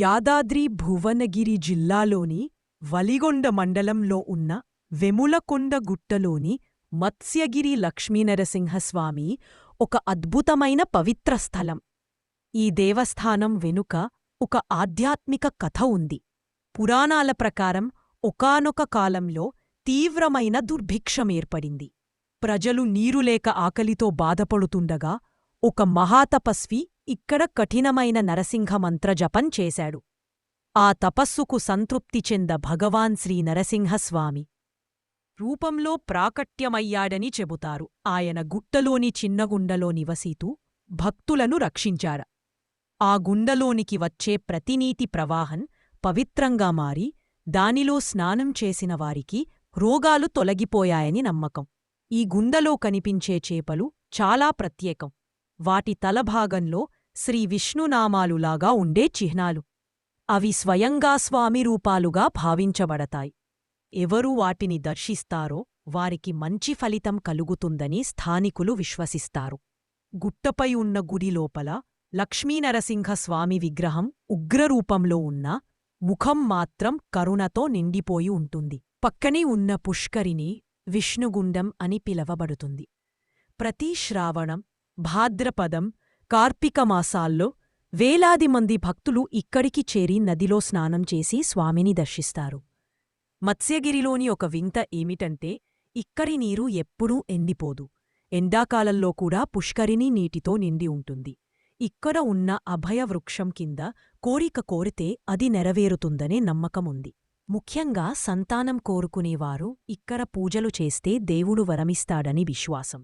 యాదాద్రి భువనగిరి జిల్లాలోని వలిగొండ మండలంలో ఉన్న వెములకొండ గుట్టలోని మత్స్యగిరి లక్ష్మీనరసింహస్వామి ఒక అద్భుతమైన పవిత్ర స్థలం. ఈ దేవస్థానం వెనుక ఒక ఆధ్యాత్మిక కథ ఉంది. పురాణాల ప్రకారం ఒకానొక కాలంలో తీవ్రమైన దుర్భిక్షమేర్పడింది. ప్రజలు నీరులేక ఆకలితో బాధపడుతుండగా ఒక మహాతపస్వి ఇక్కడ కఠినమైన నరసింహ మంత్రజపం చేశాడు. ఆ తపస్సుకు సంతృప్తి చెంద భగవాన్ శ్రీ నరసింహస్వామి. రూపంలో ప్రాకట్యమయ్యాడని చెబుతారు. ఆయన గుట్టలోని చిన్నగుండలో నివసితూ భక్తులను రక్షించార. ఆ గుండలోనికి వచ్చే ప్రతినీతి ప్రవాహం పవిత్రంగా మారి దానిలో స్నానం చేసిన వారికి రోగాలు తొలగిపోయాయని నమ్మకం. ఈ గుండలో కనిపించే చేపలు చాలా ప్రత్యేకం. వాటి తలభాగంలో శ్రీ విష్ణునామాలులాగా ఉండే చిహ్నాలు. అవి స్వయంగా స్వామి రూపాలుగా భావించబడతాయి. ఎవరు వాటిని దర్శిస్తారో వారికి మంచి ఫలితం కలుగుతుందని స్థానికులు విశ్వసిస్తారు. గుట్టపై ఉన్న గుడి లోపల లక్ష్మీనరసింహస్వామి విగ్రహం ఉగ్రరూపంలో ఉన్నా ముఖం మాత్రం కరుణతో నిండిపోయి ఉంటుంది. పక్కనే ఉన్న పుష్కరిని విష్ణుగుండం అని పిలవబడుతుంది. ప్రతి శ్రావణం భాద్రపదం కార్తీక మాసాల్లో వేలాది మంది భక్తులు ఇక్కడికి చేరి నదిలో స్నానం చేసి స్వామిని దర్శిస్తారు. మత్స్యగిరిలోని ఒక వింత ఏమిటంటే ఇక్కడి నీరు ఎప్పుడూ ఎండిపోదు. ఎండాకాలంలో కూడా పుష్కరిణి నీటితో నిండి ఉంటుంది. ఇక్కడ ఉన్న అభయ వృక్షం కింద కోరిక కోరితే అది నెరవేరుతుందనే నమ్మకముంది ముఖ్యంగా సంతానం కోరుకునేవారు ఇక్కడ పూజలు చేస్తే దేవుడు వరమిస్తాడని విశ్వాసం.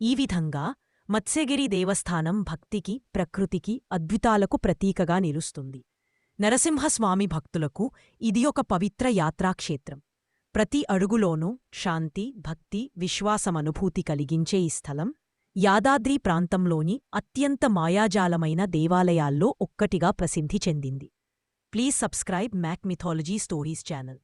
ఈ విధంగా మత్స్యగిరి దేవస్థానం భక్తికి ప్రకృతికి అద్భుతాలకు ప్రతీకగా నిలుస్తుంది. నరసింహస్వామి భక్తులకు ఇది ఒక పవిత్ర యాత్రాక్షేత్రం. ప్రతి అడుగులోనూ శాంతి భక్తి విశ్వాసమనుభూతి కలిగించే ఈ స్థలం యాదాద్రి ప్రాంతంలోని అత్యంత మాయాజాలమైన దేవాలయాల్లో ఒక్కటిగా ప్రసిద్ధి చెందింది. Please subscribe Mac mythology stories channel.